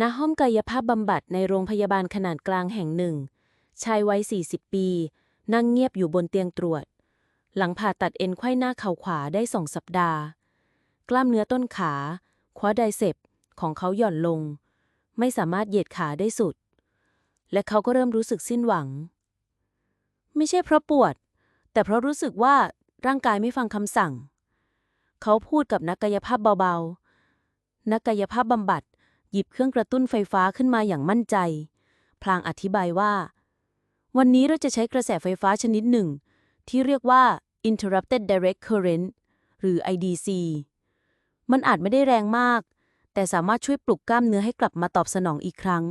ณห้องกายภาพบำบัดในโรงพยาบาลขนาดกลางแห่งหนึ่ง ชายวัย 40 ปี นั่งเงียบอยู่บนเตียงตรวจ หลังผ่าตัดเอ็นไขว้หน้าเข่าขวาได้สองสัปดาห์ กล้ามเนื้อต้นขา คว้าไดเซปของเขาหย่อนลง ไม่สามารถเหยียดขาได้สุด และเขาก็เริ่มรู้สึกสิ้นหวัง ไม่ใช่เพราะปวด แต่เพราะรู้สึกว่าร่างกายไม่ฟังคำสั่ง เขาพูดกับนักกายภาพเบาๆ นักกายภาพบำบัด หยิบเครื่องกระตุ้นไฟฟ้าขึ้นมาอย่างมั่นใจ พลางอธิบายว่า วันนี้เราจะใช้กระแสไฟฟ้าชนิดหนึ่ง ที่เรียกว่า interrupted direct current หรือ IDC มันอาจไม่ได้แรงมาก แต่สามารถช่วยปลุกกล้ามเนื้อให้กลับมาตอบสนองอีกครั้ง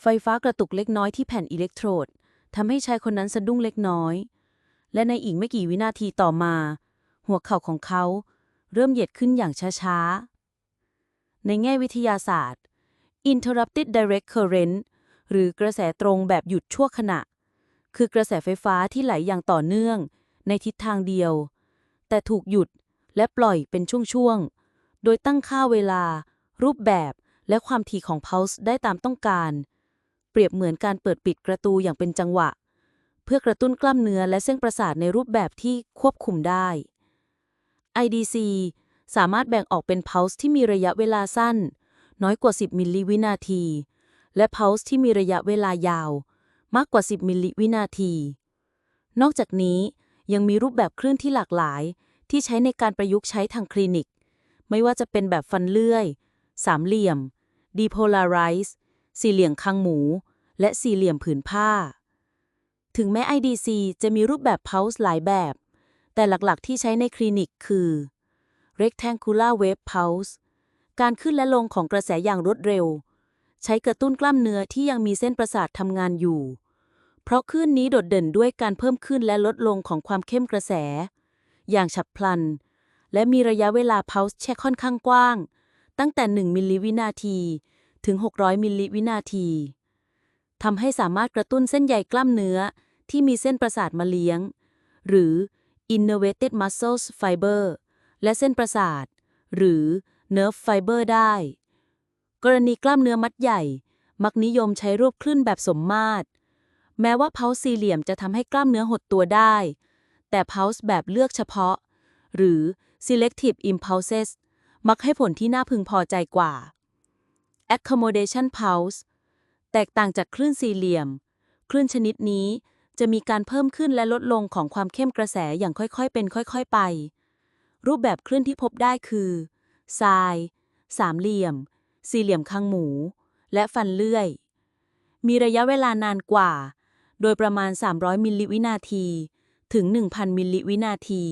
ไฟฟ้ากระตุกเล็กน้อยที่แผ่นอิเล็กโทรดทำให้ชายคนนั้นสะดุ้งเล็กน้อย และในอีกไม่กี่วินาทีต่อมา หัวเข่าของเขาเริ่มเหยียดขึ้นอย่างช้าๆ ในแง่วิทยาศาสตร์ interrupted direct current หรือกระแสตรงแบบหยุดชั่วขณะ คือกระแสไฟฟ้าที่ไหลอย่างต่อเนื่อง ในทิศทางเดียว แต่ถูกหยุดและปล่อยเป็นช่วงๆ โดยตั้งค่าเวลา รูปแบบและความถี่ของ pulse ได้ตามต้องการ เปรียบเหมือนการเปิดปิดประตูอย่างเป็นจังหวะ เพื่อกระตุ้นกล้ามเนื้อและเส้นประสาทในรูปแบบที่ควบคุมได้ IDC สามารถแบ่งออกเป็น pulse ที่มีระยะเวลาสั้น น้อยกว่า 10 มิลลิวินาที และ pulse ที่มีระยะเวลายาว มากกว่า 10 มิลลิวินาที นอกจากนี้ยังมีรูปแบบคลื่นที่หลากหลาย ที่ใช้ในการประยุกต์ใช้ทางคลินิก ไม่ว่าจะเป็นแบบฟันเลื่อย สามเหลี่ยม depolarize สี่เหลี่ยมคางหมู และสี่เหลี่ยมผืนผ้า ถึงแม้ IDC จะมีรูปแบบ pulse หลายแบบ แต่หลักๆ ที่ใช้ในคลินิกคือ rectangular wave pulse การขึ้นและลงของกระแสอย่างรวดเร็ว ใช้กระตุ้นกล้ามเนื้อที่ยังมีเส้นประสาททำงานอยู่ เพราะคลื่นนี้โดดเด่นด้วยการเพิ่มขึ้นและลดลงของความเข้มกระแส อย่างฉับพลัน และมีระยะเวลา pulse แช่ค่อนข้างกว้าง ตั้งแต่ 1 มิลลิวินาที ถึง 600 มิลลิวินาทีทำให้สามารถกระตุ้นเส้นใยกล้ามเนื้อที่มีเส้นประสาทมาเลี้ยง หรือ innervated muscles fiber และเส้นประสาท หรือ nerve fiber ได้ กรณีกล้ามเนื้อมัดใหญ่ มักนิยมใช้รูปคลื่นแบบสมมาตร แม้ว่าเพาส์สี่เหลี่ยมจะทำให้กล้ามเนื้อหดตัวได้ แต่เพาส์แบบเลือกเฉพาะ หรือ selective impulses มักให้ผลที่น่าพึงพอใจกว่า accommodation pulse แตกต่างจากคลื่นสี่เหลี่ยม คลื่นชนิดนี้จะมีการเพิ่มขึ้นและลดลงของความเข้มกระแสอย่างค่อยๆเป็นค่อยๆไป รูปแบบคลื่นที่พบได้คือ ทราย สามเหลี่ยม สี่เหลี่ยมคางหมู และฟันเลื่อย มีระยะเวลานานกว่า โดยประมาณ 300 มิลลิวินาที ถึง 1,000 มิลลิวินาที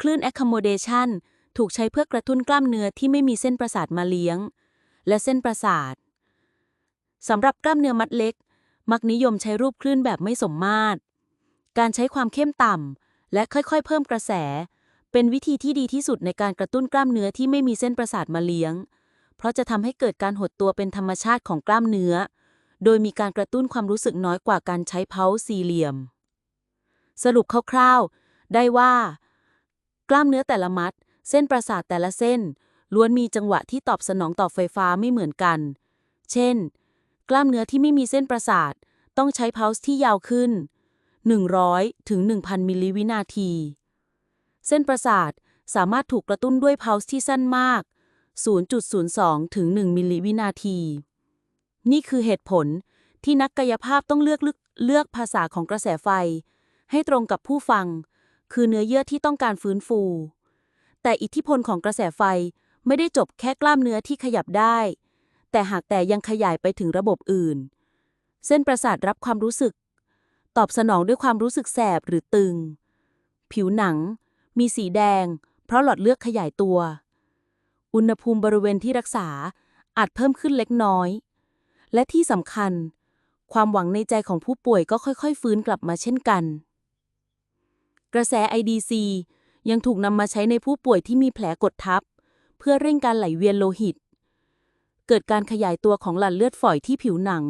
คลื่น accommodation ถูกใช้เพื่อกระตุ้นกล้ามเนื้อที่ไม่มีเส้นประสาทมาเลี้ยง และเส้นประสาทสำหรับกล้ามเนื้อมัดเล็ก มักนิยมใช้รูปคลื่นแบบไม่สมมาตร การใช้ความเข้มต่ำและค่อยๆ เพิ่มกระแส เป็นวิธีที่ดีที่สุดในการกระตุ้นกล้ามเนื้อที่ไม่มีเส้นประสาทมาเลี้ยง เพราะจะทำให้เกิดการหดตัวเป็นธรรมชาติของกล้ามเนื้อ โดยมีการกระตุ้นความรู้สึกน้อยกว่าการใช้เพาส์สี่เหลี่ยม สรุปคร่าวๆ ได้ว่า กล้ามเนื้อแต่ละมัด เส้นประสาทแต่ละเส้น ล้วนมีจังหวะที่ตอบสนองต่อไฟฟ้าไม่เหมือนกัน เช่น กล้ามเนื้อที่ไม่มีเส้นประสาท ต้องใช้เพาส์ที่ยาวขึ้น 100ถึง1,000 มิลลิวินาที เส้นประสาทสามารถถูกกระตุ้นด้วยเพาส์ที่สั้นมาก 0.02 ถึง 1 มิลลิวินาที นี่คือเหตุผลที่นักกายภาพต้องเลือกเลือกภาษาของกระแสไฟ ให้ตรงกับผู้ฟัง คือเนื้อเยื่อที่ต้องการฟื้นฟู แต่อิทธิพลของกระแสไฟไม่ได้จบแค่กล้ามเนื้อที่ขยับได้ แต่หากแต่ยังขยายไปถึงระบบอื่น เส้นประสาทรับความรู้สึก ตอบสนองด้วยความรู้สึกแสบหรือตึง ผิวหนัง มีสีแดง เพราะหลอดเลือดขยายตัว อุณหภูมิบริเวณที่รักษาอาจเพิ่มขึ้นเล็กน้อย และที่สำคัญ ความหวังในใจของผู้ป่วยก็ค่อยๆ ฟื้นกลับมาเช่นกัน กระแส IDC ยังถูกนำมาใช้ในผู้ป่วยที่มีแผลกดทับ เพื่อเร่งการไหลเวียนโลหิต เกิดการขยายตัวของหลั่นเลือดฝอยที่ผิวหนัง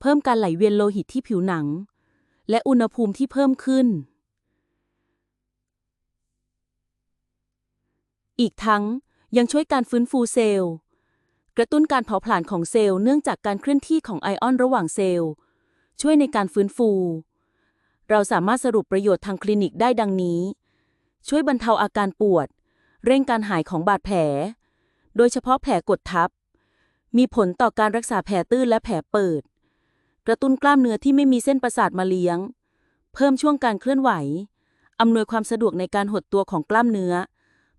เพิ่มการไหลเวียนโลหิตที่ผิวหนัง และอุณหภูมิที่เพิ่มขึ้น อีกทั้งยังช่วยการฟื้นฟูเซลล์ กระตุ้นการเผาผลาญของเซลล์เนื่องจากการเคลื่อนที่ของไอออนระหว่างเซลล์ ช่วยในการฟื้นฟู เราสามารถสรุปประโยชน์ทางคลินิกได้ดังนี้ ช่วยบรรเทาอาการปวด เร่งการหายของบาดแผล โดยเฉพาะแผลกดทับ มีผลต่อการรักษาแผลตื้นและแผลเปิด กระตุ้นกล้ามเนื้อที่ไม่มีเส้นประสาทมาเลี้ยง เพิ่มช่วงการเคลื่อนไหวอำนวยความสะดวกในการหดตัวของกล้ามเนื้อ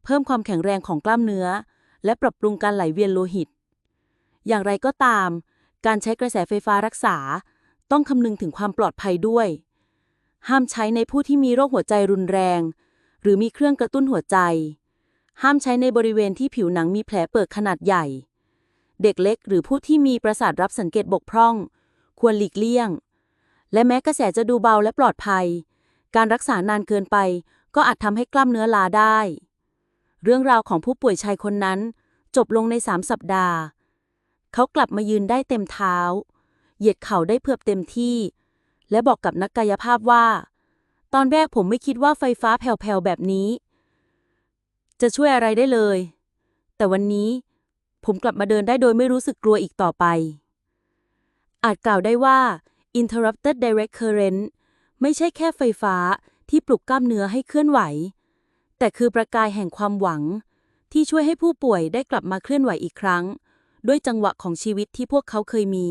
เพิ่มความแข็งแรงของกล้ามเนื้อ และปรับปรุงการไหลเวียนโลหิต อย่างไรก็ตาม การใช้กระแสไฟฟ้ารักษา ต้องคำนึงถึงความปลอดภัยด้วย ห้ามใช้ในผู้ที่มีโรคหัวใจรุนแรง หรือมีเครื่องกระตุ้นหัวใจ ห้ามใช้ในบริเวณที่ผิวหนังมีแผลเปิดขนาดใหญ่ เด็กเล็กหรือผู้ที่มีประสาทรับสังเกตบกพร่อง ควรหลีกเลี่ยง และแม้กระแสจะดูเบาและปลอดภัย การรักษานานเกินไปก็อาจทำให้กล้ามเนื้อลาได้ เรื่องราวของผู้ป่วยชายคนนั้น จบลงในสามสัปดาห์ เขากลับมายืนได้เต็มเท้า เหยียดเข่าได้เพือบเต็มที่ และบอกกับนักกายภาพว่า ตอนแรกผมไม่คิดว่าไฟฟ้าแผ่วๆแบบนี้ จะช่วยอะไรได้เลย แต่วันนี้ผมกลับมาเดินได้โดยไม่รู้สึกกลัวอีกต่อไป อาจกล่าวได้ว่า interrupted direct current ไม่ใช่แค่ไฟฟ้าที่ปลุกกล้ามเนื้อให้เคลื่อนไหว แต่คือประกายแห่งความหวัง ที่ช่วยให้ผู้ป่วยได้กลับมาเคลื่อนไหวอีกครั้ง ด้วยจังหวะของชีวิตที่พวกเขาเคยมี